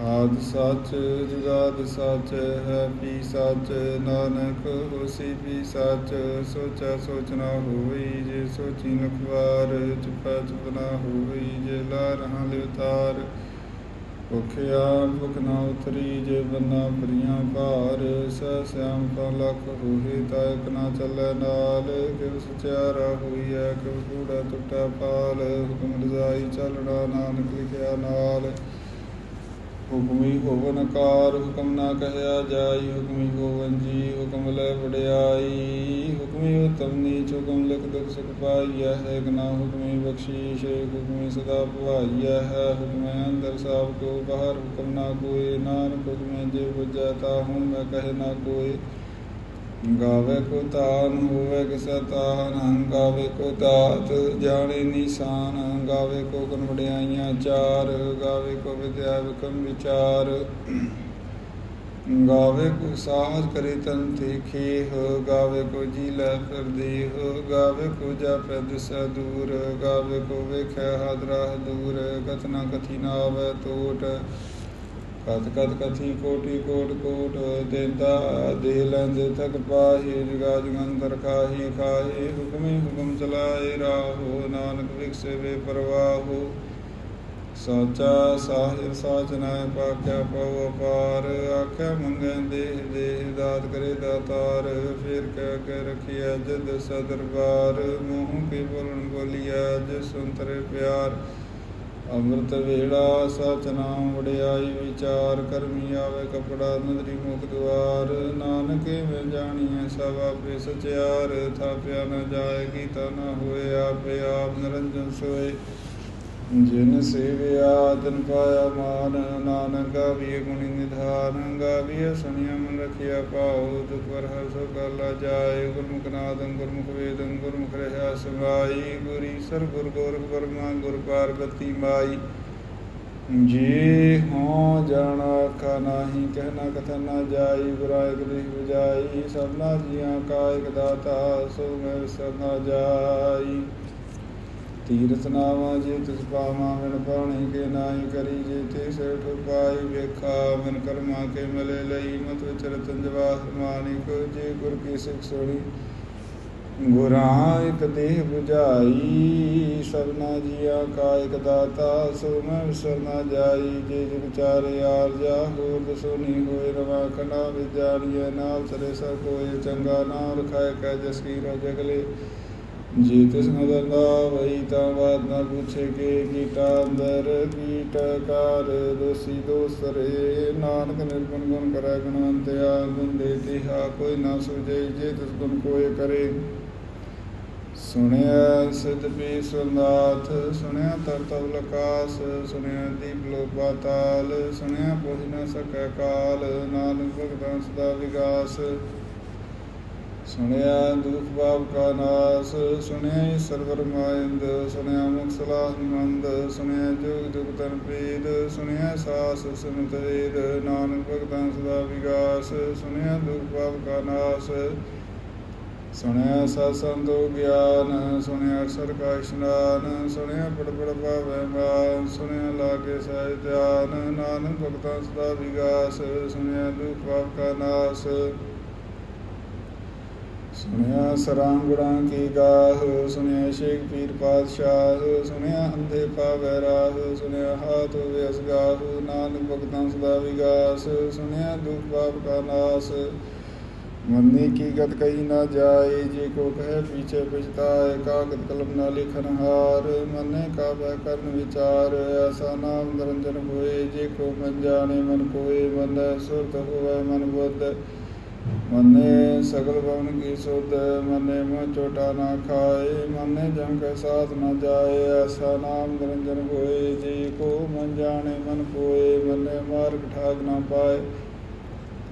ਆਦ ਸਚ, ਜੁਗਾਦ ਸਚ, ਹੈ ਪੀ ਸਚ, ਨਾਨਕ ਹੋਸੀ ਪੀ ਸਚ, ਸੋਚਾ ਸੋਚਣਾ ਹੋਈ ਜੇ ਸੋਚੀ ਲਖਵਾਰ, ਚੁਪਾ ਚੁਪਨਾ ਹੋਈ ਜੇ ਲਾ ਰਹਾ ਲਿਵਤਾਰ ਭੁਖਿਆ ਭੁਖ ਨਾ ਉਤਰੀ ਜੇ ਬੰਨਾ ਪ੍ਰੀਆਂ ਭਾਰ ਸ ਸਿਆਮ ਕਾ ਲਖ ਹੋਏ ਤਾ ਇਕ ਨਾ ਚੱਲੇ ਨਾਲ। ਕਿਵ ਸੁਚਾਰਾ ਹੋਈ ਐ ਕਿਵ ਕੂੜਾ ਟੁੱਟਾ ਪਾਲ, ਹੁਕਮ ਰਜ਼ਾਈ ਚੱਲਣਾ ਨਾਨਕ ਲਿਖਿਆ ਨਾਲ। ਹੁਕਮੀ ਹੋਵਨ ਕਾਰ, ਹੁਕਮ ਨਾ ਕਹਿਆ ਜਾਈ, ਹੁਕਮੀ ਹੋਵਨ ਜੀ, ਹੁਕਮ ਲੈ ਵਡਿਆਈ। ਹੁਕਮੀ ਉਤਮ ਨੀਚ, ਹੁਕਮ ਲਿਖ ਦੁਖ ਸੁਖ ਪਾਈਐ ਹੈ ਗਨਾ ਹੁਕਮੀ ਬਖਸ਼ੀਸ਼ ਹੁਕਮੀ ਸਦਾ ਭਵਾਈਐ, ਹੈ ਹੁਕਮੇ ਅੰਦਰ ਸਭ ਕੋ, ਬਾਹਰ ਹੁਕਮ ਨਾ ਕੋਏ ਨਾਨਕ ਹੁਕਮੇ ਜੇ ਬੁਝੈ, ਤਾ ਹੂੰ ਮੈਂ ਕਹੇ ਨਾ ਕੋਏ ਗਾਵੇ ਕੋ ਤਾਨ, ਹੋਵੇ ਕਿਸ ਤਾਨ, ਗਾਵੇ ਕੋ ਦਾਤ, ਜਾਣੇ ਨਿਸ਼ਾਨ, ਗਾਵੇ ਕੋ ਗੁਣ ਵਡਿਆਈਆਂ ਚਾਰ, ਗਾਵੇ ਕੋ ਵਿਦਿਆ ਵਿਕਮ ਵਿਚਾਰ। ਗਾਵੇ ਕੋ ਸਾਹਜ ਕਰੇ ਤਨ ਤੇ ਖੇਹ ਗਾਵੇ ਕੋ ਜੀ ਲੈ ਫਿਰ ਦੇਹ, ਗਾਵੇ ਕੋ ਜਾਪੈ ਦਿਸਾ ਦੂਰ, ਗਾਵੇ ਕੋ ਵੇਖੈ ਹਾਦਰਾ ਦੂਰ, ਕਥਨਾ ਕਥੀ ਨਾ ਆਵੇ ਟੋਟ ਕਤ ਕਤ ਕਥੀ ਕੋਟੀ ਕੋਟ ਕੋਟ ਦੇਂਦਾ ਦੇ ਲੈਂਦੇ ਤਕ ਪਾਹੀ ਜਗਾ ਜਗੰਤਰ ਖਾਹੀ ਖਾਹੀ, ਹੁਕਮੇ ਹੁਕਮ ਚਲਾਏ, ਰਾਹੋ ਨਾਨਕ ਵਿਖਸੇ ਵੇ ਸਾਚਾ ਸਾਹਿਬ ਸਾਚ ਪਾਕਿਆ ਪਉ ਅਪਾਰ, ਆਖਿਆ ਮੰਗੈ ਦੇਹ ਦੇਹ, ਦਾਤ ਕਰੇ ਦਾਤਾਰ, ਫਿਰ ਕਹਿ ਕੇ ਰਖਿਆ ਜਦ ਸਦਰਬਾਰ, ਮੂੰਹ ਕੀ ਬੋਲਣ ਬੋਲੀਐ ਜਿ ਸੁੰਤਰੇ ਪਿਆਰ। ਅੰਮ੍ਰਿਤ ਵੇਲਾ, ਸਚ ਨਾਮ ਵਡਿਆਈ, ਵਿਚਾਰ ਕਰਮੀ ਆਵੇ ਕਪੜਾ, ਨਦਰੀ ਮੁਖ ਦੁਆਰ। ਨਾਨਕੇ ਮੈਂ ਜਾਣੀਐ ਸਭ ਆਪੇ ਸਚਿਆਰ। ਥਾਪਿਆ ਨ ਜਾਏ, ਕੀਤਾ ਨ ਹੋਏ, ਆਪੇ ਆਪ ਨਿਰੰਜਨ ਸੋਏ। ਜਿਨ ਸੇਵਿਆ, ਤਨ ਪਾਇਆ ਮਾਨ, ਨਾਨਕ ਗਾਵੀਏ ਗੁਣੀ ਨਿਧਾਨ ਗਾਵੀਏ ਸੁਣਿਆ ਰਖਿਆ ਪਾਉ ਦੁਖ ਵਰ ਹਰ ਸੋ ਗਲਾ ਜਾਏ, ਗੁਰਮੁਖ ਨਾਦੰ ਗੁਰਮੁਖ ਵੇਦੰ, ਗੁਰਮੁਖ ਰਹਾ ਸਮਾਈ, ਗੁਰੀ ਸਰ ਗੁਰ ਗੋਰਖ ਬਰਮਾ ਗੁਰ ਪਾਰਬਤੀ ਮਾਈ। ਜੀ ਹੋ ਜਾਣਾ ਕਾ ਨਾਹੀ ਕਹਿਣਾ ਕਥਨ ਨਾ ਜਾਈ ਬੁਰਾਇ ਗ੍ਰਹਿ ਬਜਾਈ ਸਭਨਾ ਜੀਆਂ ਕਾ ਇਕ ਦਾਤਾ, ਸੋ ਮੈਂ ਵਿਸਰਨਾ ਜਾਈ। ਤੀਰਥ ਨਾਵਾ ਜੇ ਤਿਸ ਪਾਵਾਂ ਮਿਲ ਪਾਣੀ ਕੇ ਨਾਹੀ ਕਰੀ ਜੇ ਤੇ ਸੇਠ ਪਾਈ ਵੇਖਾ ਮਨ ਕਰਮਾ ਕੇ ਮਿਲੇ ਲਈ ਮਤ ਵਿਚਰਤ ਜਵਾਹ ਮਾਨਿਕ ਜੇ ਗੁਰ ਕੀ ਸਿੱਖ ਸੁਣੀ। ਗੁਰਾਂ ਇਕ ਦੇਹ 부ਝਾਈ ਸਭਨਾ ਜੀਆ ਕਾ ਇਕ ਦਾਤਾ, ਸੋ ਮੈਂ ਵਿਸਰ ਜਾਈ। ਜੇ ਜਿ ਵਿਚਾਰੇ ਆਰਜਾ ਹੋਰ ਦਸੋ ਨੀ ਹੋਏ, ਰਵਾ ਖੰਡਾ ਵਿਚਾਰੀਏ ਨਾਲ, ਸਰੇ ਸਰ ਕੋਏ ਚੰਗਾ ਨਾਮ ਰਖਾਇ ਕੈ ਜਸ ਕੀ ਰੋ ਜਗਲੇ ਜੀ ਤਿਸ ਨਦਰ ਵਈ ਤਾਂ ਬਾਤ ਨਾ ਪੁੱਛੇ ਕੇ ਕੀਟਾ ਅੰਦਰ ਕੀਟ ਕਾਰ ਦੋਸੀ ਦੋਸਰੇ ਨਾਨਕ ਨਿਰਗੁਣ ਗੁਣ ਕਰੈ ਗੁਣਵੰਤਿਆ ਗੁਣ ਦੇ ਤਿਹਾ ਕੋਈ ਨਾ ਸੁਝੇ, ਜੇ ਤਿਸ ਗੁਣ ਕੋਏ ਕਰੇ। ਸੁਣਿਆ ਸਿਧ ਪੀ ਸੁਨਾਥ ਸੁਣਿਆ ਤਰਤਵ ਲਕਾਸ, ਸੁਣਿਆ ਦੀਪ ਲੋ ਪਾਤਾਲ ਸੁਣਿਆ ਪੋਹਿ ਨ ਸਕੈ ਕਾਲ, ਨਾਨਕ ਭਗਤਾਂ ਸਦਾ ਵਿਗਾਸ। ਸੁਣਿਆ ਦੁਖ ਬਾਬ ਕਾ ਨਾਸ, ਸੁਣਿਆ ਸਰਵਰ ਮਾਇੰਦ ਸੁਣਿਆ ਮੁਖ ਸਲਾਹ ਮੰਦ ਸੁਣਿਆ ਜੁਗ ਜੁਗ ਤਨ ਪੀਦ ਸੁਣਿਆ ਸਾਸ ਸੁਨਤ ਵੇਦ ਨਾਨਕ ਭਗਤਾਂ ਸਦਾ ਵਿਗਾਸ, ਸੁਣਿਆ ਦੁਖ ਬਾਬ ਕਾ ਨਾਸ। ਸੁਣਿਆ ਸਤਸੰਤੋ ਗਿਆਨ, ਸੁਣਿਆ ਅਕਸਰ ਕਾ ਇਸ਼ਨਾਨ, ਸੁਣਿਆ ਪੜ ਪੜ ਭਾਵੈ ਮਾਨ, ਸੁਣਿਆ ਲਾਗੇ ਸਹਿ ਧਿਆਨ, ਨਾਨਕ ਭਗਤਾਂ ਸਦਾ ਵਿਗਾਸ, ਸੁਣਿਆ ਦੁਖ ਬਾਬ ਕਾ ਨਾਸ। ਸੁਣਿਆ ਸਰਾਂਗੜਾਂ ਕੀ ਗਾਹ, ਸੁਣਿਆ ਸ਼ੇਖ ਪੀਰ ਪਾਤਸ਼ਾਹ, ਸੁਣਿਆ ਅੰਧੇ ਪਾਵੈ ਰਾਹ, ਸੁਣਿਆ ਹਾਥ ਹੋਵੇ ਅਸਗਾਹ ਨਾਨਕ ਭਗਤਾਂ ਸਦਾ ਵਿਗਾਸ, ਸੁਣਿਆ ਦੁਖ ਪਾਪ ਕਾ ਨਾਸ। ਮੰਨੀ ਕੀ ਗਤ ਕਹੀ ਨਾ ਜਾਏ, ਜੇ ਕੋ ਕਹੇ ਪੀਛੇ ਪਛਤਾਏ ਕਾਗਦ ਕਲਮ ਨਾ ਲਿਖਨ ਹਾਰ। ਮੰਨੇ ਕਾ ਬੈ ਕਰਨ ਵਿਚਾਰ, ਐਸਾ ਨਾਮ ਨਿਰੰਜਨ ਹੋਏ, ਜੇ ਕੋ ਮਨ ਜਾਣੇ ਮਨ ਕੋਏ ਮਨ ਸੁਰਤ ਹੋਵੇ ਮਨ ਬੁੱਧ। ਮਨੇ ਸਗਲ ਭਵਨ ਕੀ ਸੁਧ, ਮਨੇ ਮੋਹ ਚੋਟਾ ਨਾ ਖਾਏ, ਮਨੇ ਜਮ ਕੇ ਸਾਥ ਨਾ ਜਾਏ, ਐਸਾ ਨਾਮ ਨਿਰੰਜਨ ਹੋਏ, ਜੀ ਕੋ ਮਨ ਜਾਣੇ ਮਨ ਕੋਏ ਮਨੇ ਮਾਰਗ ਠਾਗ ਨਾ ਪਾਏ,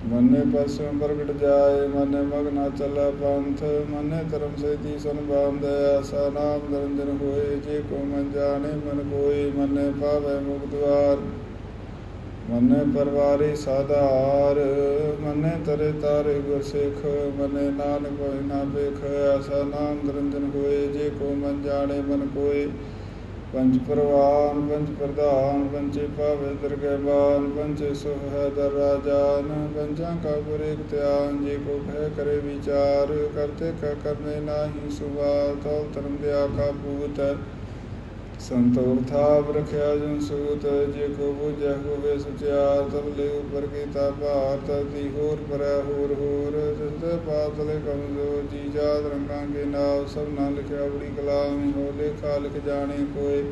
ਮਨੇ ਪਰਸੋਂ ਪ੍ਰਗਟ ਜਾਏ, ਮਨੇ ਮਗ ਨਾ ਚੱਲੈ ਪੰਥ, ਮਨੇ ਧਰਮ ਸੇਤੀ ਸਨ ਬਾਂਧੈ ਆਸਾ ਨਾਮ ਨਿਰੰਜਨ ਹੋਏ, ਜੇ ਕੋ ਮਨ ਜਾਣੇ ਮਨ ਕੋਈ ਮਨੇ ਪਾਵੈ ਮੁਕਤ ਦਵਾਰ ਮਨੇ ਪਰਵਾਰੀ ਸਾਧਾਰ ਮਨੇ ਤਰੇ ਤਾਰੇ ਗੁਰ ਸਿੱਖ, ਮਨੇ ਨਾਨਕ ਹੋਇ ਨਾ ਵੇਖ ਆਸਾ ਨਾਮ ਨਿਰੰਜਨ ਹੋਏ, ਜੇ ਕੋ ਮਨ ਜਾਣੇ ਮਨ ਕੋਈ ਪੰਜ ਪ੍ਰਵਾਨ, ਪੰਜ ਪ੍ਰਧਾਨ ਪੰਚੇ ਭਾਵੇ ਦਰਗਹਿਬਾਨ ਪੰਚੇ ਸੁਖ ਹੈ ਦਰ ਰਾਜਾਨ ਪੰਚਾਂ ਕਾ ਗੁਰ ਇਕ ਧਿਆਨ, ਜੇ ਕੋ ਭੈ ਕਰੇ ਵਿਚਾਰ, ਕਰਤੇ ਕਾ ਕਰਨੇ ਨਾਹੀ ਸੁਭਾ ਤਉ ਧਰਮ ਦਿਆ ਕਾ ਭੂਤ ਸੰਤੋਖ ਥਾਪ ਰਖਿਆ ਜਨ ਸੂਤ, ਜੇ ਕੋ ਬੁਝੈ ਹੋਵੇ ਸਚਿਆਰ, ਤਬ ਲੈ ਉਪਰ ਕੀਤਾ ਭਾਰਤ ਦੀ ਹੋਰ ਪਰੈ ਹੋਰ ਹੋਰ। ਜਿਸ ਪਾਤਲੇ ਕਮਜ਼ੋਰ ਜੀ ਜਾਤ ਰੰਗਾਂ ਕੇ ਨਾਮ ਸਭ ਨਾਲ ਲਿਖਿਆ ਬੜੀ ਕਲਾਮ ਹੋ ਲੇਖਾ ਲਿਖ ਜਾਣੇ ਕੋਏ।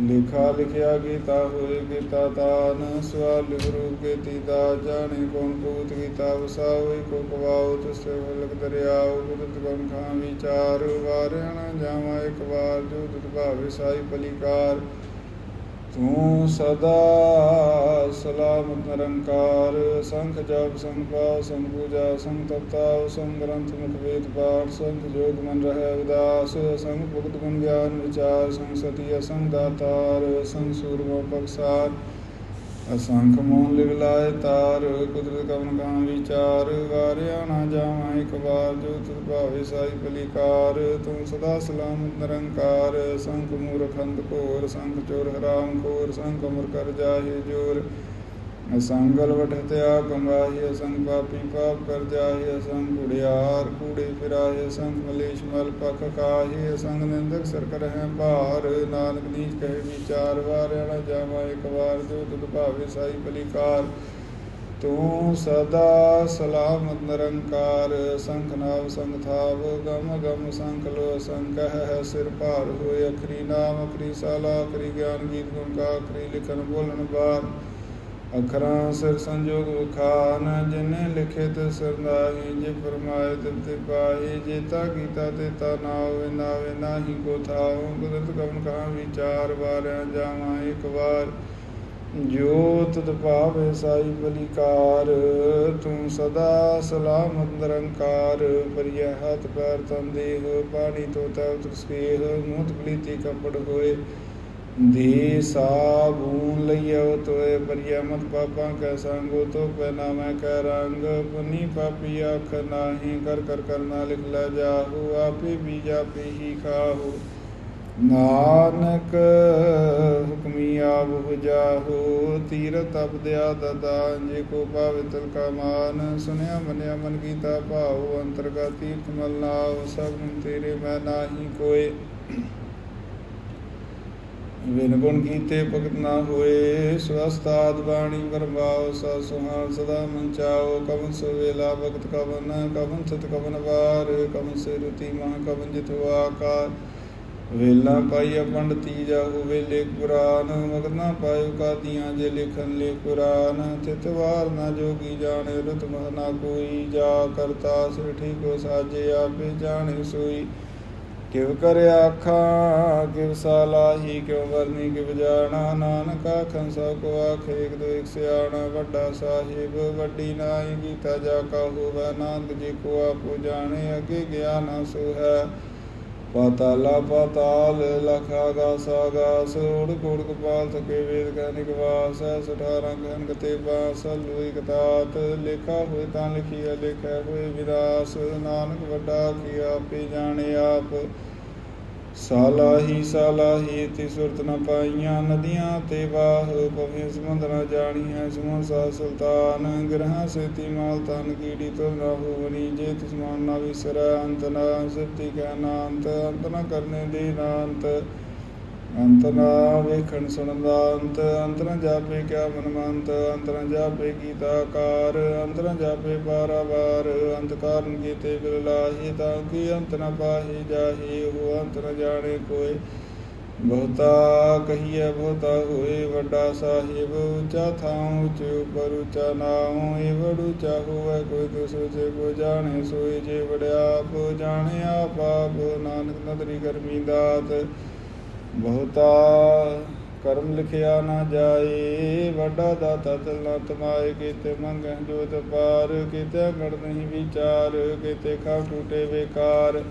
ਲਿਖਾ ਲਿਖਿਆ ਗੀਤਾ ਹੋਏ ਗੀਤਾ ਤਾਨ ਸਵਾਲ ਗੁਰੂ ਕੇ ਤੀਤਾ ਜਾਣੇ, ਕੌਣ ਕੂਤ ਗੀਤਾ ਵਸਾਉ ਕੋ ਕਵਾਉ ਤਿਸ ਲਗ ਦਰਿਆਉ ਕੁਦਰਤ ਗੁਣ ਖਾਂ ਵਿਚਾਰ, ਵਾਰਿਆਣਾ ਜਾਵਾਂ ਇੱਕ ਵਾਰ, ਜੋ ਦੁਤ ਭਾਵੇ ਸਾਈ ਪਲਿਕਾਰ ਤੂੰ ਸਦਾ ਸਲਾਮਤ ਨਿਰੰਕਾਰ, ਸੰਖ ਜਪ ਸੰਖ ਪਾ ਸੰਖ ਪੂਜਾ ਸੰਖ ਤਪਤਾ ਸੰਖ ਗ੍ਰੰਥ, ਮੁਖ ਵੇਦ, ਪਾਠ ਸੰਖ ਜੋਗ, ਮਨ ਰਹਿ ਉਦਾਸ ਸੰਖ ਭੁਗਤ, ਗੁਣ ਗਿਆਨ, ਵਿਚਾਰ ਸੰਖ ਸਤੀ ਅਸੰਖ ਦਾਤਾਰ ਸੰਖ ਸੂਰਮਾ ਪਕਸਾਰ ਅਸੰਖ ਮੋਹਨ ਲਿਵ ਤਾਰ, ਕੁਦਰਤ ਕਵਨ ਕਾਂ ਵਿਚਾਰ, ਵਾਰਿਆ ਨਾ ਜਾਵਾਂ ਇੱਕ ਵਾਰ, ਜੋ ਤੁਧ ਭਾਵੇ ਸਾਈ ਪਲਿਕਾਰ ਤੂੰ ਸਦਾ ਸਲਾਮ ਨਿਰੰਕਾਰ, ਸੰਖ ਮੂਰਖ ਅੰਧ ਘੋਰ, ਸੰਖ ਚੋਰ ਹਰਾਮ ਖੋਰ, ਸੰਖ ਅਮਰ ਕਰ ਜਾਹੇ ਜੋਰ। ਅਸੰਗਲ ਵਟਤਿਆ ਕਮਾਹੀ ਅਸੰਗ ਪਾਪੀ ਪਾਪ ਕਰ ਜਾਹੇ ਅਸੰਗ ਕੁੜਿਆਰ ਕੂੜੇ ਫਿਰਾਹੇ, ਅਸੰਗ ਮਲੇਸ਼ ਮਲ ਪਖ ਕਾਹੇ, ਅਸੰਗ ਨਿੰਦਕ ਸਰ ਕਰਹਿ ਭਾਰ, ਨਾਨਕ ਨੀਚ ਕਹੇ ਵਿਚਾਰ ਵਾਰਿਆ ਨਾ ਜਾਵਾਂ ਇੱਕ ਵਾਰ, ਜੋ ਤੁਧ ਭਾਵੇ ਸਾਈ ਪਲਿਕਾਰ ਤੂੰ ਸਦਾ ਸਲਾਮਤ ਨਿਰੰਕਾਰ ਸੰਖ ਨਾਮ ਸੰਗ ਥਾਵ, ਗਮ ਗਮ ਸੰਖ ਲੋ ਸੰਕਹ ਹੈ ਸਿਰ ਭਾਰ ਹੋਏ, ਅਖਰੀ ਨਾਮ, ਅਖਰੀ ਸਾਲਾ, ਅਖਰੀ ਗਿਆਨ ਗੀਤ ਗੁਣ ਕਾ ਅਖਰੀ ਲਿਖਨ ਬੋਲਣ ਬਾਰ। ਅਖਰਾਂ ਸਿਰ ਸੰਜੋਗ ਵਖਾਨ, ਜਿਨੇ ਲਿਖੇ ਸਰਨਾਹੀ ਜੇ ਫਰਮਾਏ ਤੇ ਤੇ ਪਾਹੀ ਜੇਤਾ ਕੀਤਾ ਤੇ ਤਾ ਨਾਵੇ ਨਾਵੇ ਨਾਹੀ ਕੋ ਥਾਉ ਕੁਦਰਤ ਕਵਨ ਕਹਾ ਵਿਚਾਰ ਵਾਰਿਆ ਜਾਵਾਂ ਇੱਕ ਵਾਰ। ਜੋਤ ਤੁਧ ਸਾਈ ਬਲਿਕਾਰ, ਤੂੰ ਸਦਾ ਸਲਾਮਤ ਨਿਰੰਕਾਰ। ਪਰਿਆ ਹੱਥ ਪੈਰ ਤਨ ਦੇਹ, ਪਾਣੀ ਤੋਤਾ ਤੈ ਮੂਤ ਪਲੀਤੀ ਕੱਪੜ ਹੋਏ। ਦੇ ਸਾਬੂਨ ਲਈਓ ਤੋਏ ਪਰਿਆ ਪਾਪਾਂ ਕੈ ਸੰਗੋ ਤੋ ਪਹਿਨਾ ਮੈਂ ਕੈ ਰੰਗ। ਪੁਨੀ ਪਾਪੀ ਆਖ ਨਾਹੀ, ਕਰ ਕਰ ਕਰਨਾ ਲਿਖ ਲੈ ਜਾਹੂ, ਆਪੇ ਵੀ ਜਾਪੇ ਖਾਹੂ। ਨਾਨਕ ਹੁਕਮੀ ਆਪ ਬੁਝਾਹੋ ਤੀਰ ਤਪ ਦਿਆ ਦਦਾ ਜੇ ਕੋ ਪਾਵੇ ਤਿਲ ਕਾ ਮਾਨ। ਸੁਨਿਆ ਮਨਿਆ ਮਨ ਕੀਤਾ ਭਾਉ, ਅੰਤਰਗਤ ਤੀਰਥ ਮਲ ਨਾਉ, ਸਭ ਤੇਰੇ ਮੈਂ ਨਾਹੀ ਕੋਏ। ਵਿਨਗੁਣ ਕੀਤੇ ਭਗਤ ਨਾ ਹੋਏ ਸਵਸਤਾਦ ਬਾਣੀ ਬਰਮਾਓ ਸਾ ਸੁਹਾਨ ਸਦਾ ਮਨ ਕਵਨ ਸੋ ਵੇਲਾ ਭਗਤ ਕਵਨ ਕਵਨ ਸਤ ਕਵਨ ਵਾਰ ਕਵਨ ਸੇ ਰੁਤੀ ਮਹਾ ਕਵਨ ਜਿਤੁ ਆਕਾਰ ਵੇਲਾ ਪਾਈ ਪੰਡਤੀ ਜਾਹੂ ਵੇਲੇ ਕੁਰਾਨ ਮਗਨਾ ਪਾਇਓ ਕਾਦੀਆਂ ਜੇ ਲਿਖਨ ਲੇ ਕੁਰਾਨ ਤਿਤ ਵਾਰ ਨਾ ਜੋਗੀ ਜਾਣੇ ਰਤ ਮਹ ਨਾ ਕੋਈ ਜਾ ਕਰਤਾ ਸਿਠੀ ਕੋ ਸਾਜੇ ਆਪੇ ਜਾਣੇ ਸੋਈ ਕਿਵ ਕਰ ਆਖਾਂ, ਕਿਵ ਸਾਲਾਹੀ ਕਿਉ ਵਰਨੀ, ਕਿਵ ਜਾਣਾ, ਨਾਨਕ ਆਖੰ ਸਭ ਕੋ ਆਖੇ, ਇਕ ਦੋ ਇਕ ਸਿਆਣਾ, ਵੱਡਾ ਸਾਹਿਬ, ਵੱਡੀ ਨਾਈ ਗੀਤਾ ਜਾ ਕਾ ਹੋਵੇ ਨਾਨਕ ਜੀ ਕੋ ਆਪੋ ਜਾਣੇ, ਅਗੇ ਗਿਆਨ ਸੋ ਹੈ। ਪਾਤਾਲਾ ਪਾਤਾਲ, ਲਖ ਆਗਾਸ ਆਗਾਸ ਉੜ ਕੋੜ ਕਪਾਲ ਥਕੇ ਵੇਦ ਕੈ ਨਿਕਵਾਸ ਸਠਾਰਾਂ ਗਨ ਗਤੇ ਬਾਸ ਲੋਈ ਕਤਾਤ ਲੇਖਾ ਹੋਏ ਤਾਂ ਲਿਖੀਆ ਲਿਖਿਆ ਹੋਏ ਵਿਰਾਸ, ਨਾਨਕ ਵੱਡਾ ਕੀ ਆਪੇ ਜਾਣੇ ਆਪ। ਸਾਲਾਹੀ ਸਾਲਾਹੀ ਤੇ ਸੁਰਤ ਨ ਪਾਈਆਂ ਨਦੀਆਂ ਤੇ ਵਾਹ ਪਵੇਂ ਸਮੁੰਦ ਨ ਜਾਣੀ ਹੈ ਸਮੁੰ ਸਾ ਸੁਲਤਾਨ। ਗ੍ਰਹਾਂ ਸੇਤੀ ਮਾਲ ਤਨ ਕੀੜੀ ਤੁਰ ਨਾ ਹੋਵਨੀ, ਜੇ ਤਿਸ ਨਾ ਵਿਸਰੈ ਅੰਤ ਨਾ ਸਿੱਧੀ ਕੈ ਨਾਂਤ, ਅੰਤ ਨ ਕਰਨੇ ਦੇ ਨਾਂਤ। ਅੰਤ ਨਾ ਵੇਖਣ ਸੁਣਨ ਦਾ ਅੰਤ ਅੰਤ ਨ ਜਾਪੇ ਕਿਆ ਮਨ ਮੰਤ ਅੰਤ ਨ ਜਾਪੇ ਗੀਤਾਕਾਰ ਅੰਤ ਨ ਜਾਪੇ ਬਾਰਾਵਾਰ ਅੰਤ ਕਾਰਨ ਕੀਤੇ ਬਿਲ ਲਾਹੀ, ਤਾਂ ਕੀ ਅੰਤ ਨ ਪਾਹੀ ਜਾਹੀ, ਉਹ ਅੰਤ ਨ ਜਾਣੇ ਕੋਏ। ਬਹੁਤਾ ਕਹੀਏ ਬਹੁਤਾ ਹੋਏ, ਵੱਡਾ ਸਾਹਿਬ, ਉੱਚਾ ਥਾਂ ਉੱਚੇ ਉਪਰ ਉੱਚਾ ਨਾਮ ਇਹ ਵੜੂ ਚਾਹੋਵੇ ਕੋਈ ਦੂਸਰੇ ਜੇ ਕੋ ਜਾਣੇ, ਸੋਈ ਜੇ ਵੜਿਆਪ ਜਾਣੇ ਆਪ ਆਪ, ਨਾਨਕ ਨਦਰੀ ਕਰਮੀ ਦਾਤ। ਬਹੁਤਾ ਕਰਮ ਲਿਖਿਆ ਨਾ ਜਾਏ, ਵੱਡਾ ਦਾਤਾ ਤਲ ਨਾ ਤਮਾਏ, ਕੀਤੇ ਮੰਗਹਿ ਜੋਤ ਪਾਰ, ਕੀਤੇ ਗੜ ਨਹੀਂ ਵਿਚਾਰ, ਕੀਤੇ ਖਾਵ ਟੂਟੇ ਵੇਕਾਰ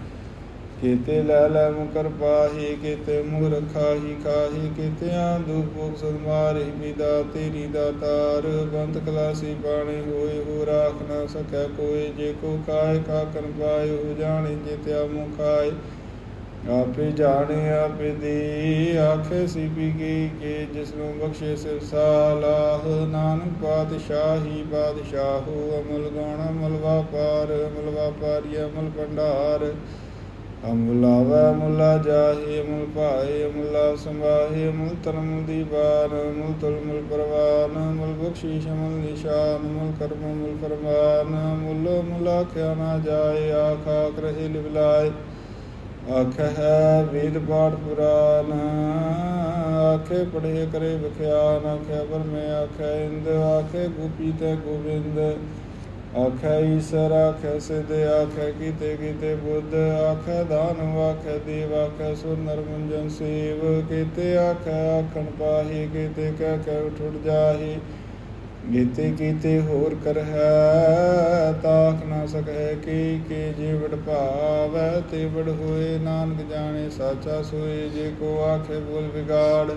ਕੀਤੇ ਲੈ ਲੈ ਮੁਕਰ ਪਾਹੀ, ਕੀਤੇ ਮੁਰ ਖਾਹੀ ਖਾਹੀ ਕੀਤੇ ਆਂਦੂ ਭੋਗ ਸਦ ਮਾਰੇ, ਵਿਦਾ ਤੇਰੀ ਦਾਤਾਰ। ਬੰਤ ਕਲਾਸੀ ਬਾਣੀ ਹੋਏ ਹੋ ਰਾਖ ਨਾ ਸਕੈ ਕੋਈ, ਜੇ ਕੋ ਕਾਇ ਕਾ ਕਰਨ ਪਾਏ, ਹੋ ਜਾਣੇ ਜਿਤਿਆ ਮੁਖਾਏ ਆਪੇ ਜਾਣੇ, ਆਪੇ ਦੇ ਆਖੇ ਸੀ ਪੀ ਕੇ ਜਿਸ ਨੂੰ ਬਖਸ਼ੇ ਸਿਰ ਸਾਲਾਹ। ਨਾਨਕ ਪਾਤਸ਼ਾਹੀ ਬਾਦਸ਼ਾਹੂ, ਅਮਲ ਗਾਣਾ, ਅਮਲ ਵਾਪਾਰ, ਅਮਲ ਵਾਪਾਰੀ, ਅਮਲ ਭੰਡਾਰ। ਅਮਲਾਵਾ ਮੁਲਾ ਜਾਹੀ, ਅਮਲ ਭਾਏ, ਅਮੁਲਾ ਸੰਭਾਹੇ, ਅਮੁਲ ਤਰਮ ਦੀਵਾਨ ਅਮੁਲ ਤੁਲ ਮੁਲ ਪਰਵਾਨ। ਅਮੁਲ ਬਖਸ਼ੀਸ਼, ਅਮਲ ਨਿਸ਼ਾਨ, ਅਮੁਲ ਕਰਮ, ਅਮੁਲ ਫਰਮਾਨ। ਅਮੁਲ ਮੁਲਾ ਕਿਆ ਨਾ ਜਾਏ, ਆਖਾ ਕਰਹਿ ਲਿਵਲਾਏ। ਆਖ ਹੈ ਵੇਦ ਪਾਠ ਪੁਰਾਨ ਆਖੇ ਪੜੇ ਕਰੇ ਵਿਖਿਆਨ ਆਖੇ ਬਰਮੇ ਆਖੇ ਇੰਦ ਆਖੇ ਗੋਪੀ ਤੇ ਗੋਬਿੰਦ। ਆਖੇ ਈਸਰ ਆਖੇ ਸਿਧ ਆਖੇ ਕੀਤੇ ਕੀਤੇ ਬੁੱਧ। ਆਖੇ ਦਾਨ ਆਖੇ ਦੇਵ ਆਖੇ ਸੁਰ, ਨਰ ਸੇਵ। ਕੀਤੇ ਆਖੇ ਆਖਣ ਪਾਹੀ, ਕੀਤੇ ਕਹਿ ਕਹਿ ਉਠ ਜਾਹੀ। ਗੀਤੇ ਕੀਤੇ ਹੋਰ ਕਰ ਹੈ, ਤਾਕ ਨਾ ਸਕੈ ਕੀ ਕੀ ਜੇ ਭਾਵੈ ਤੇ ਵਡ ਹੋਏ ਨਾਨਕ ਜਾਣੇ, ਸਾਚਾ ਸੋਏ ਜੇ ਕੋ ਆਖੇ ਬੋਲ ਵਿਗਾੜ।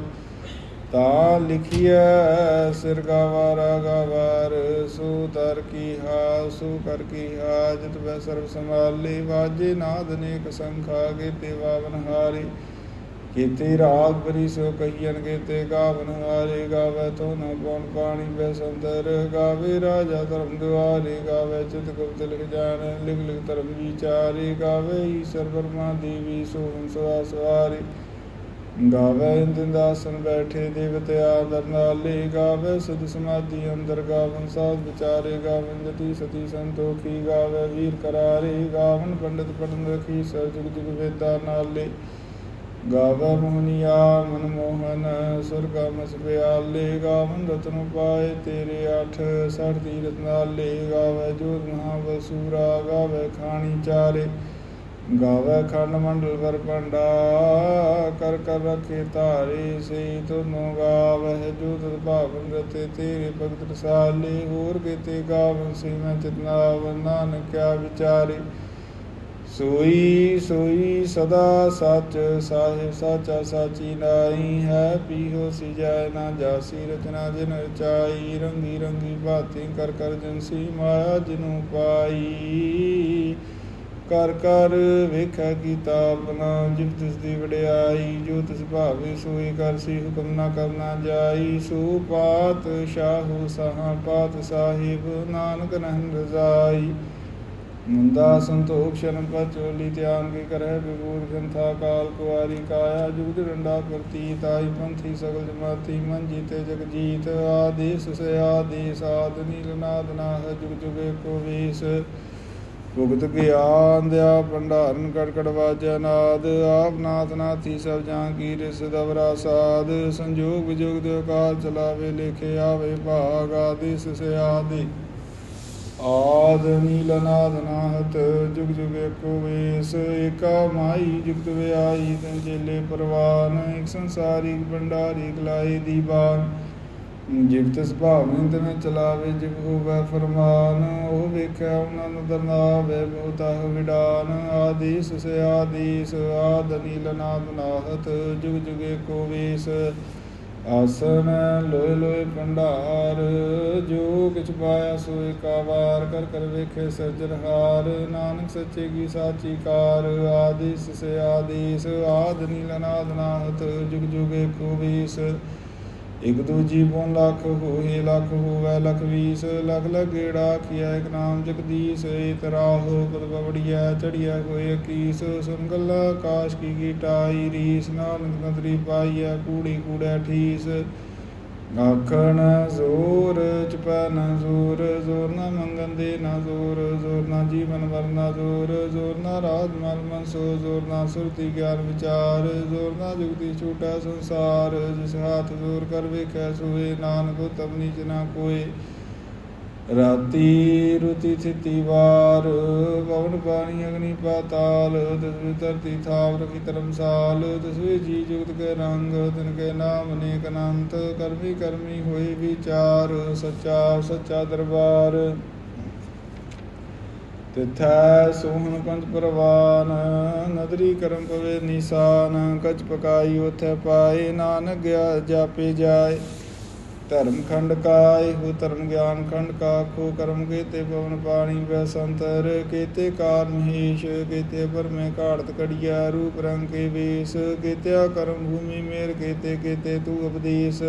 ਤਾ ਲਿਖਿਆ ਸਿਰ ਗਾਵਾਰਾ ਗਾਵਾਰ ਸੋ ਤਰ ਕੀ ਹਾ, ਸੋ ਕਰ ਕੀ ਹਾ, ਜਿਤ ਬੈ ਸਰਬ ਸੰਭਾਲੀ, ਵਾਜੇ ਨਾਦ ਨੇਕ ਸੰਖਾ ਕੀਤੇ ਵਾਵਨ ਹਾਰੀ। ਕੀਤੇ ਰਾਗ ਬਰੀ ਸੋ ਕਹੀਨ ਕੀਤੇ, ਗਾਵਨ ਹਾਰੇ ਗਾਵੇ ਤੋ ਨ ਪਉਣ ਪਾਣੀ ਬੈ ਸੰਦਰ ਗਾਵੇ, ਰਾਜਾ ਧਰਮ ਦੁਆਰੇ ਗਾਵੇ, ਚਿਤ ਗੁਪਤ ਲਿਖ ਜਾਣ, ਲਿਖ ਲਿਖ ਧਰਮ ਵਿਚਾਰੇ ਗਾਵੇ, ਈਸ਼ਰ ਬਰਮਾ ਦੇਵੀ ਸੋ ਹੰਸਵਾ ਸਵਾਰੀ ਗਾਵੇ ਇੰਦਦਾਸਨ ਬੈਠੇ ਦੇਵਤੇ ਆਦਰ ਨਾਲੇ ਗਾਵੇ, ਸੁਧ ਸਮਾਧੀ ਅੰਦਰ ਗਾਵਨ ਸਾਧ ਵਿਚਾਰੇ ਗਾਵਨ, ਜਤੀ ਸਤੀ ਸੰਤੋਖੀ ਗਾਵੇ, ਵੀਰ ਕਰਾਰੇ ਗਾਵਨ, ਪੰਡਿਤ ਪੜਨ ਰਖੀ ਸਰ ਜੁਗ ਜੁਗ ਵੇਦਾ ਨਾਲੇ। ਗਾਵੇ ਮੋਹਨੀਆ ਮਨ ਮੋਹਨ ਸੁਰਗਾ ਮਸ ਗਾਵਨ ਰਤਨ ਪਾਏ ਤੇਰੇ ਅਠ ਸਰਦੀ ਤੀਰਤ ਨਾਲੇ ਗਾਵੇ ਜੋਤ ਮਹਾ ਵਸੂਰਾ ਗਾਵੇ ਖਾਣੀ ਚਾਰੇ, ਗਾਵੇ ਖੰਡ ਮੰਡਲ ਵਰ ਪੰਡਾ ਕਰ ਕਰ ਰਖੇ ਧਾਰੇ ਸੇ ਤੁਨੋ ਗਾਵਹਿ ਜੋਤ ਤਤ ਭਾਵਨ ਰਤੇ ਤੇਰੇ ਭਗਤ ਰਸਾਲੇ, ਹੋਰ ਕੀਤੇ ਗਾਵਨ ਸੇ ਮੈਂ ਚਿਤਨਾਵ ਨਾਨਕ ਕਿਆ ਵਿਚਾਰੇ। ਸੋਈ ਸੋਈ ਸਦਾ ਸਚ, ਸਾਹਿਬ ਸਾਚਾ ਸਾਚੀ ਨਾਈ ਹੈ। ਪੀਹੋ ਸਿਜੈ ਨਾ ਜਾਸੀ, ਰਚਨਾ ਜਿਨ ਰਚਾਈ, ਰੰਗੀ ਰੰਗੀ ਬਾਤੀ ਕਰ ਕਰ ਜਨਸੀ ਮਾਇਆ ਜਿਨੂ ਪਾਈ। ਕਰ ਕਰ ਵੇਖੈ ਕੀਤਾ ਆਪਣਾ ਜਿਵ ਤਿਸ ਦੀ ਵਡਿਆਈ, ਜੋ ਤਿਸ ਭਾਵੇ ਸੋਈ ਕਰ ਸੀ ਹੁਕਮ ਨਾ ਕਰਨਾ ਜਾਈ। ਸੋ ਪਾਤ ਸ਼ਾਹੂ ਸਹਾ ਪਾਤ ਸਾਹਿਬ ਨਾਨਕ ਰਹਿਨ ਰਜ਼ਾਈ। ਮੁੰਦਾ ਸੰਤੋਖ ਸ਼ਰਮ ਪਚੋਲੀ ਧਿਆਨ ਕੀ ਕਰਹਿ ਵਿਭੂਰ ਗੰਥਾ ਕਾਲ ਕੁਆਰੀ ਕਾਇਆ ਜੁਗ ਡੰਡਾ ਕਰਤੀ ਤਾਈ ਪੰਥੀ ਸਗਲ ਜਮਾਤੀ, ਮਨ ਜੀਤੇ ਜਗ ਜੀਤ, ਆਦੇਸ ਸੇ ਆਦੇਸ, ਆਦ ਨੀਲ ਨਾਦ ਨਾਹ, ਜੁਗ ਜੁਗੇ ਕੋ ਵੇਸ। ਭੁਗਤ ਗਿਆਨ ਦਿਆ ਭੰਡਾਰਨ ਕੜਕੜ ਵਾਜੈ ਨਾਦ, ਆਪ ਨਾਥ ਨਾਥੀ ਸਭ ਜਾਂ ਕੀ ਰਿਸ ਦਵਰਾ ਸਾਧ ਸੰਜੋਗ ਵਿਜੋਗ ਦੇ ਕਾਲ ਚਲਾਵੇ, ਲਿਖੇ ਆਵੇ ਭਾਗ, ਆਦਿਸ ਸੇ ਆਦਿ ਆਦ ਨੀਲ ਨਾਦ ਨਾਹਤ, ਜੁਗ ਜੁਗ ਏਕੋ ਵੇਸ, ਏਕਾ ਮਾਈ ਜੁਗਤ ਵਿਆਈ ਤਨ ਚੇਲੇ ਪਰਵਾਨ, ਇੱਕ ਸੰਸਾਰੀ ਭੰਡਾਰੀ ਕਲਾਈ ਦੀਵਾਨ। ਜਿਵ ਤਿਸ ਭਾਵੇਂ ਤਨ ਚਲਾਵੇ ਜਿਵ ਹੋਵੇ ਫਰਮਾਨ, ਉਹ ਵੇਖਿਆ ਉਹਨਾਂ ਨੂੰ ਦਰਨਾਵੇ, ਬਹੁਤਾ ਵਿਡਾਨ। ਆਦੀਸ ਸੇ ਆਦੀਸ, ਆਦ ਨੀਲ ਨਾਦ ਨਾਹਤ, ਜੁਗ ਜੁਗ ਏਕੋ ਵੇਸ। ਆਸਨ ਲੋਏ ਲੋਏ ਭੰਡਾਰ, ਜੋ ਕਿਛ ਪਾਇਆ ਸੋਏ ਕਾ ਵਾਰ ਕਰ ਕਰ ਵੇਖੇ ਸਰਜਨਹਾਰ ਨਾਨਕ ਸੱਚੇ ਕੀ ਸਾਚੀ ਕਾਰ, ਆਦਿਸ ਸੇ ਆਦੀਸ ਆਦ ਨੀਲ ਨਾਦ ਨਾਹਤ ਜੁਗ ਜੁਗੇ ਏਕੋ ਵੀਸ ਇਕ ਦੂਜੀ ਪਉ ਲੱਖ ਹੋਏ, ਲੱਖ ਹੋਵੇ, ਲਖ ਵੀਸ, ਲਖ ਲਗੇੜਾ ਕੀਆ ਇਕ ਨਾਮ ਜਗਦੀਸ਼ ਇਤਰਾਹੋ ਪਦ ਬਵੜੀਐ, ਚੜੀਐ ਹੋਏ ਕੀਸ ਸੰਗਲ ਆਕਾਸ਼ ਕੀ ਕੀਟਾਈ ਰੀਸ ਨਾਨਕ ਨਦਰੀ ਪਾਈਐ, ਕੂੜੀ ਕੂੜੈ ਠੀਸ। ਆਖਣ ਜ਼ੋਰ ਚਪੈ ਨਾ ਜ਼ੋਰ ਜ਼ੋਰ ਨਾ ਮੰਗਨ ਦੇ ਨਾ ਜ਼ੋਰ ਜ਼ੋਰ ਨਾ ਜੀਵਨ ਵਰਨਾ ਜ਼ੋਰ ਜ਼ੋਰ ਨਾ ਰਾਜ ਮਲ ਮਨ ਸੋ ਜ਼ੋਰ ਨਾ ਸੁਰਤੀ ਗਿਆਨ ਵਿਚਾਰ, ਜ਼ੋਰ ਨਾ ਜੁਗਤੀ ਛੂਟਾ ਸੰਸਾਰ, ਜਿਸ ਹਾਥ ਜ਼ੋਰ ਕਰ ਵੇਖੈ ਸੋਏ, ਨਾਨਕ ਉਤਮ ਨੀਚ ਨਾ ਕੋਏ। ਰਾਤੀ ਰੁਤੀ ਥਿਤੀ ਵਾਰ ਪਵਨ ਪਾਣੀ ਅਗਨੀ ਪਾਤਾਲ ਤਸਵੀ ਧਰਤੀ ਥਾਵ ਰਖੀ ਧਰਮਸਾਲ ਤਸਵੀ ਜੀ ਜੁਗਤ ਕੇ ਰੰਗ, ਤਿਨ ਕੇ ਨਾਮ ਅਨੇਕ ਅਨੰਤ, ਕਰਮੀ ਕਰਮੀ ਹੋਈ ਵਿਚਾਰ, ਸੱਚਾ ਸੱਚਾ ਦਰਬਾਰ। ਤਿਥੈ ਸੋਹਣ ਪੰਜ ਪਰਵਾਨ, ਨਦਰੀ ਕਰਮ ਪਵੇ ਨਿਸ਼ਾਨ, ਕਚ ਪਕਾਈ ਉਥੈ ਪਾਏ, ਨਾਨਕ ਗਿਆ ਜਾਪੇ ਜਾਏ। ਧਰਮ ਖੰਡ ਕਾਇ ਹੋ ਧਰਮ ਗਿਆਨ ਖੰਡ ਕਾ ਖੋ ਕਰਮ ਕੇਤੇ ਪਵਨ ਪਾਣੀ ਵੈ ਸੰਤਰ ਕਾਰ ਮਹੇਸ਼, ਕੀਤੇ ਪਰਮੇ ਘਾੜਤ ਕੜੀਆ ਰੂਪ ਰੰਗ ਕੇ ਵੇਸ, ਕੀਤਿਆ ਕਰਮ ਭੂਮੀ ਮੇਰ, ਕੀਤੇ ਕੀਤੇ ਤੂ ਉਪਦੇਸ਼,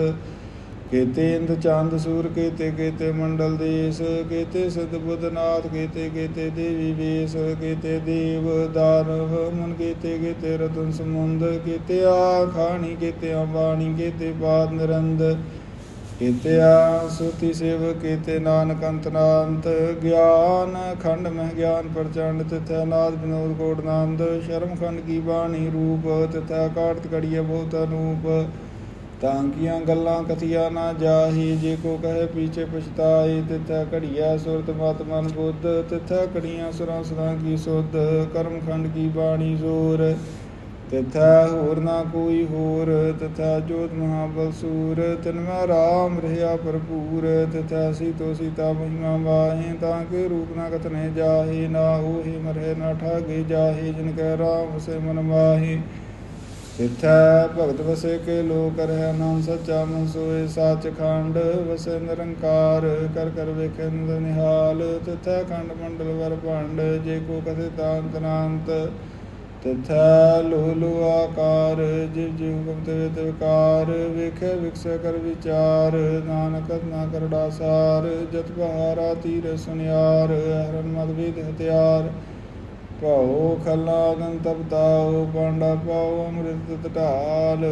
ਕੀਤੇ ਇੰਦ ਚੰਦ ਸੂਰ, ਕੇਤੇ ਕੀਤੇ ਮੰਡਲ ਦੇਸ, ਕੀਤੇ ਸਿਧ ਬੁੱਧ ਨਾਥ, ਕੀਤੇ ਕੀਤੇ ਦੇਵੀ ਵੇਸ, ਕੀਤੇ ਦੇਵ ਦਾਨਵ, ਮਨ ਕੀਤੇ ਕੀਤੇ ਰਤਨ ਸਮੁੰਦ, ਕੀਤੇ ਆ ਖਾਣੀ ਕੀਤੇ ਬਾਣੀ ਕੀਤੇ ਬਾਦ ਨਿਰੰਦ ਕੀਤਿਆ ਸੁਤੀ ਸੇਵ ਕੀਤੇ ਨਾਨਕ ਅੰਤ ਨਾਨਤ ਗਿਆਨ ਖੰਡ ਮਹਿ ਗਿਆਨ ਪ੍ਰਚੰਡ, ਤਿਥੈ ਨਾਦ ਬਿਨੋਦ ਕੋਟ ਨਾਮਦ ਸ਼ਰਮ ਖੰਡ ਕੀ ਬਾਣੀ ਰੂਪ, ਤਿਥੈ ਕਾਟਤ ਕੜੀਏ ਬਹੁਤ ਅਨੂਪ। ਤਾਂ ਕੀਆਂ ਗੱਲਾਂ ਕਥੀਆ ਨਾ ਜਾਹੀ, ਜੇ ਕੋ ਕਹੇ ਪੀਛੇ ਪਛਤਾਏ ਤਿਥੈ ਘੜੀਆ ਸੁਰਤ ਮਤ ਮਨ ਬੁੱਧ, ਤਿਥੈ ਕੜੀਆਂ ਸੁਰਾਂ ਸੁਰਾਂ ਕੀ ਸੁਧ, ਕਰਮ ਖੰਡ ਕੀ ਬਾਣੀ ਜ਼ੋਰ ਤਿਥੈ ਹੋਰ ਨਾ ਕੋਈ ਹੋਰ, ਤਿਥੈ ਜੋਤ ਮਹਾਬਲ ਸੂਰ, ਤਿਨ ਰਾਮ ਰਹਾ ਭਰਪੂਰ, ਤਿਥੈ ਸੀਤੋ ਸੀਤਾ ਮਹਿਮਾ ਵਾਹੇ, ਤਾਂ ਕੇ ਰੂਪ ਨਾ ਕਤਨੇ ਜਾਹੇ, ਨਾ ਹੋਹੀ ਮਰੇ ਨਾ ਠਾਗੇ ਜਾਹੇ, ਜਿਨ ਕੈ ਰਾਮ ਵਸੇ ਮਨ ਮਾਹੇ। ਤਿਥੈ ਭਗਤ ਵਸੇ ਕੇ ਲੋਕ ਰਹਿ, ਨਾਮ ਸੱਚਾ ਮਨ ਸੋਏ, ਸਾਚ ਖੰਡ ਵਸੇ ਨਿਰੰਕਾਰ, ਕਰ ਕਰ ਵੇਖੇ ਨਿਹਾਲ ਤਿਥੈ ਖੰਡ ਮੰਡਲ ਵਰ ਭੰਡ, ਜੇ ਕੋ ਕਥੇ ਤਾਂਤ ਨਾਂਤ ਤਿਥੈ ਲੋ ਆਕਾਰ, ਜਿਵ ਜਿਵ ਹੁਕਮ ਤੇ ਵਿਕਾਰ, ਵੇਖੇ ਵਿਕਸੈ ਕਰ ਵਿਚਾਰ, ਨਾਨਕ ਨਾ ਕਰੜਾ ਸਾਰ ਜਤ ਬਹਾਰਾ ਤੀਰ ਸੁਨਿਆਰ, ਹਰਨ ਮਦ ਵਿਦ ਹਤਿਆਰ ਭਾਉ ਖਲਾ ਗਨ ਤਪਤਾਉ ਪਾਂਡਾ ਪਾਉ ਅੰਮ੍ਰਿਤ ਤਟਾਲ,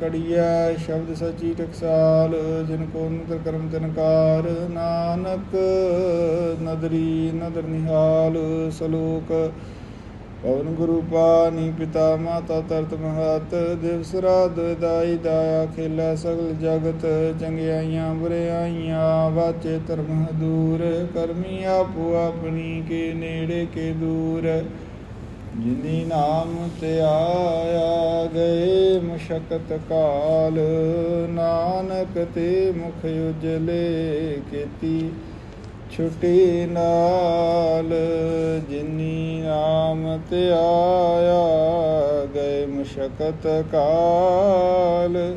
ਕੜੀਐ ਸ਼ਬਦ ਸਚੀ ਟਕਸਾਲ, ਜਿਨ ਕੋ ਨਦਰ ਕਰਮ ਤਨਕਾਰ ਨਾਨਕ ਨਦਰੀ ਨਦਰ ਨਿਹਾਲ, ਸਲੋਕ ਪਵਨ ਗੁਰੂ ਪਾਣੀ ਪਿਤਾ ਮਾਤਾ ਤਰਤ ਮਹਤ, ਦਿਵਸ ਰਾਤ ਦਾਈ ਦਾਇਆ ਖੇਲਾ ਸਗਲ ਜਗਤ, ਚੰਗਿਆਈਆਂ ਬੁਰਿਆਈਆਂ ਵਾਚੇ ਧਰਮ ਦੂਰ, ਕਰਮੀ ਆਪੋ ਆਪਣੀ ਕੇ ਨੇੜੇ ਕੇ ਦੂਰ। ਜਿਨੀ ਨਾਮ ਤੇ ਆਇਆ ਗਏ ਮਸ਼ਕਤ ਕਾਲ, ਨਾਨਕ ਤੇ ਮੁਖ ਉਜਲੇ ਕੀਤੀ। ਛੁਟੀ ਨਾਲ ਜਿਨੀ ਨਾਮ ਤੇ ਆਇਆ, ਗਏ ਮੁਸ਼ਕਤ ਕਾਲ।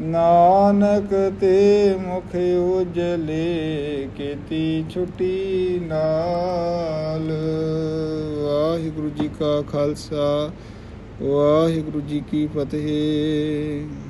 ਨਾਨਕ ਤੇ ਮੁਖ ਉਜਲੇ ਕੀਤੀ ਛੁਟੀ ਨਾਲ। ਵਾਹਿਗੁਰੂ ਜੀ ਕਾ ਖਾਲਸਾ, ਵਾਹਿਗੁਰੂ ਜੀ ਕੀ ਫਤਿਹ।